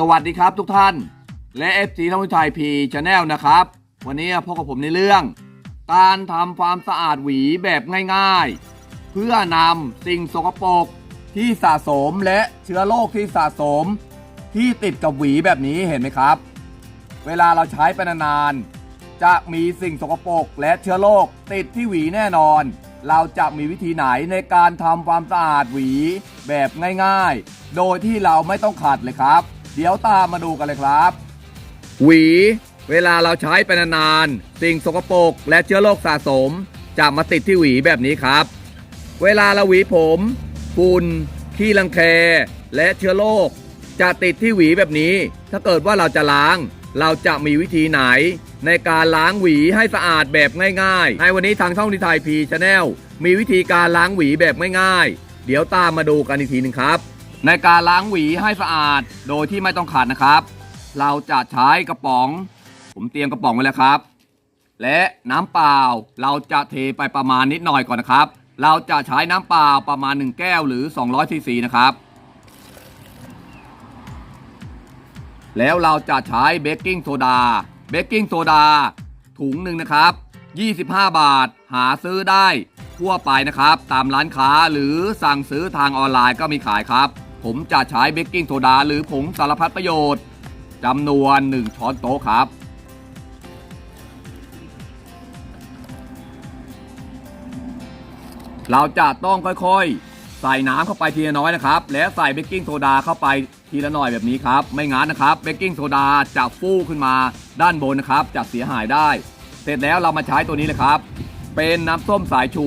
สวัสดีครับทุกท่าน และ FC ท่องไทยพีชาแนลนะครับ วันนี้พบกับผมในเรื่อง การทำความสะอาดหวีแบบง่ายๆ เพื่อนำสิ่งสกปรกที่สะสมและเชื้อโรคที่สะสม ที่ติดกับหวีแบบนี้เห็นไหมครับ เวลาเราใช้ไปนานๆจะมีสิ่งสกปรกและเชื้อโรคติดที่หวีแน่นอน เราจะมีวิธีไหนในการทำความสะอาดหวีแบบง่ายๆ โดยที่เราไม่ต้องขัดเลยครับ เดี๋ยวตามมาดูกันเลยครับ หวี เวลาเราใช้ไปนานๆสิ่งสกปรกและเชื้อโรคสะสม จะมาติดที่หวีแบบนี้ครับ เวลาเราหวีผมฝุ่นขี้รังแค และเชื้อโรคจะติดที่หวีแบบนี้ ถ้าเกิดว่าเราจะล้าง เราจะมีวิธีไหน ในการล้างหวีให้สะอาดแบบง่ายๆ ในวันนี้ทางช่องนิทายพีชาแนลมีวิธีการล้างหวีแบบง่ายๆ เดี๋ยวตามมาดูกันอีกทีหนึ่งครับ ในการล้างหวีให้สะอาดโดยที่ไม่ต้องขัดนะครับ เราจะใช้กระป๋อง ผมเตรียมกระป๋องไว้แล้วครับ และน้ำเปล่าเราจะเทไปประมาณนิดหน่อยก่อนนะครับ เราจะใช้น้ำเปล่าประมาณ 1 แก้วหรือ 200ซีซีนะครับ แล้วเราจะใช้เบกกิ้งโซดา เบกกิ้งโซดาถุงหนึ่งนะครับ 25 บาทหาซื้อได้ทั่วไปนะครับ ตามร้านค้าหรือสั่งซื้อทางออนไลน์ก็มีขายครับ ผมจะใช้เบกกิ้งโซดาหรือผงสารพัดประโยชน์จำนวน 1 ช้อนโต๊ะครับ เราจะต้องค่อยๆ ใส่น้ำเข้าไปทีละน้อยนะครับ และใส่เบกกิ้งโซดาเข้าไปทีละหน่อยแบบนี้ครับ ไม่งั้นนะครับเบกกิ้งโซดาจะฟูขึ้นมาด้านบนนะครับจะเสียหายได้ เสร็จแล้วเรามาใช้ตัวนี้เลยครับ เป็นน้ำส้มสายชู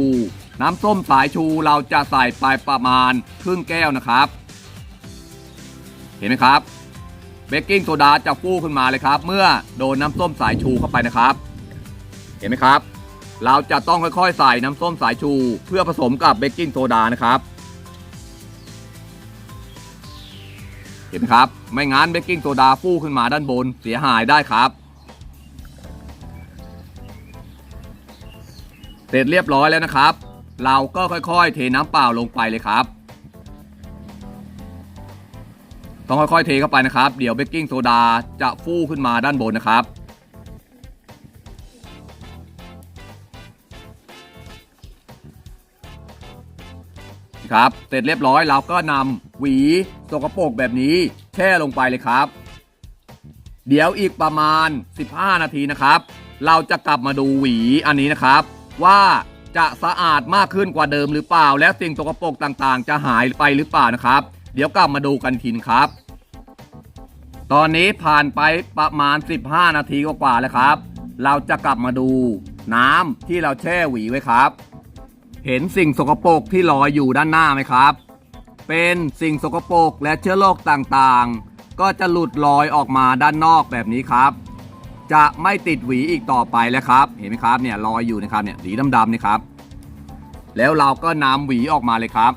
น้ำส้มสายชูเราจะใส่ไปประมาณครึ่งแก้วนะครับ เห็นไหมครับเบกกิ้งโซดาจะฟูขึ้นมาเลยครับ เมื่อโดนน้ำส้มสายชูเข้าไปนะครับ เห็นไหมครับ เราจะต้องค่อยๆ ใส่น้ำส้มสายชู เพื่อผสมกับเบกกิ้งโซดานะครับ เห็นไหมครับ ไม่งั้นเบกกิ้งโซดาฟูขึ้นมาด้านบนเสียหายได้ครับ เสร็จเรียบร้อยแล้วนะครับ เราก็ค่อยๆ เทน้ำเปล่าลงไปเลยครับ ต้องค่อยๆเทเข้าไปนะครับ เดี๋ยวเบกกิ้งโซดาจะฟูขึ้นมาด้านบนนะครับ ครับ เสร็จเรียบร้อยเราก็นำหวีสกปรกแบบนี้แช่ลงไปเลยครับ เดี๋ยวอีกประมาณ 15 นาทีนะครับ เราจะกลับมาดูหวีอันนี้นะครับ ว่าจะสะอาดมากขึ้นกว่าเดิมหรือเปล่า และสิ่งสกปรกต่างๆ จะหายไปหรือเปล่านะครับ เดี๋ยวกลับมาดูกันทีนครับ ตอนนี้ผ่านไปประมาณ 15 นาทีกว่าๆแล้วครับ เราจะกลับมาดูน้ำที่เราแช่หวีไว้ครับ เห็นสิ่งสกปรกที่ลอยอยู่ด้านหน้าไหมครับ เป็นสิ่งสกปรกและเชื้อโรคต่างๆ ก็จะหลุดลอยออกมาด้านนอกแบบนี้ครับ จะไม่ติดหวีอีกต่อไปแล้วครับ เห็นไหมครับเนี่ยลอยอยู่นะครับเนี่ยสีดำๆนี่ครับ แล้วเราก็นำหวีออกมาเลยครับ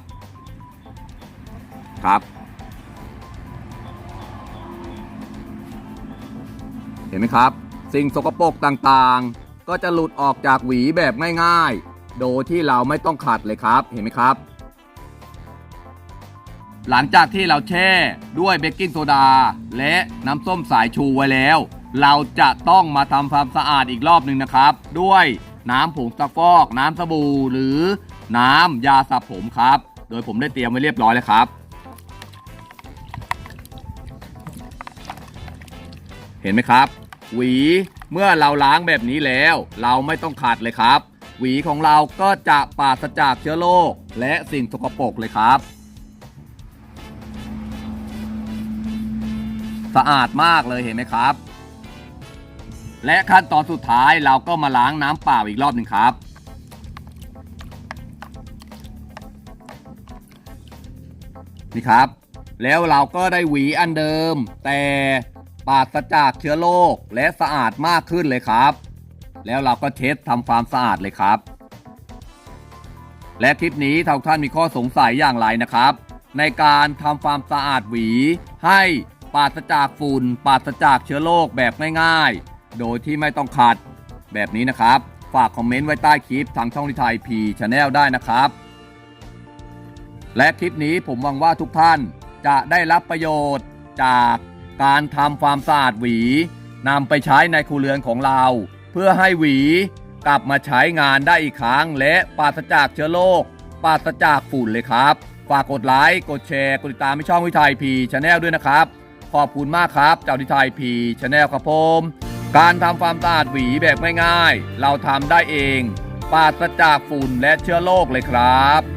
ครับ ห็นไหมครับ สิ่งสกปรกต่างๆ ก็จะหลุดออกจากหวีแบบง่ายๆ โดยที่เราไม่ต้องขัดเลยครับ เห็นไหมครับ หลังจากที่เราแช่ด้วยเบกกิ้งโซดา และน้ำส้มสายชูไว้แล้ว เราจะต้องมาทำความสะอาดอีกรอบหนึ่งนะครับ ด้วยน้ำผงซักฟอกน้ำสบู่หรือน้ำยาสระผมครับ โดยผมได้เตรียมไว้เรียบร้อยแล้วครับ เห็นไหมครับ หวีเมื่อเราล้างแบบนี้แล้ว เราไม่ต้องขัดเลยครับ หวีของเราก็จะปราศจากเชื้อโรคและสิ่งสกปรกเลยครับ สะอาดมากเลยเห็นไหมครับ และขั้นตอนสุดท้ายเราก็มาล้างน้ำเปล่าอีกรอบหนึ่งครับนี่ครับ แล้วเราก็ได้หวีอันเดิม แต่ ปราศจากเชื้อโรคและสะอาดมากขึ้นเลยครับ แล้วเราก็เช็ดทำความสะอาดเลยครับ และคลิปนี้ทาท่านมีข้อสงสัยอย่างไรนะครับ ในการทำความสะอาดหวี ให้ปราศจากฝุ่นปราศจากเชื้อโรคแบบง่ายๆ โดยที่ไม่ต้องขัดแบบนี้นะครับ ฝากคอมเมนต์ไว้ใต้คลิปทางช่องนิทายพีชาแนลได้นะครับ และคลิปนี้ผมหวังว่าทุกท่านจะได้รับประโยชน์จาก การทำความสะอาดหวีนำไปใช้ในครัวเรือนของเรา เพื่อให้หวีกลับมาใช้งานได้อีกครั้ง และปราศจากเชื้อโรคปราศจากฝุ่นเลยครับ ฝากกดไลค์กดแชร์กดติดตามให้ช่องวิทยพีชาแนลด้วยนะครับ ขอบคุณมากครับเจ้าวิทยพีชาแนลครับผมการทำความสะอาดหวีแบบง่ายๆ เราทำได้เอง ปราศจากฝุ่นและเชื้อโรคเลยครับ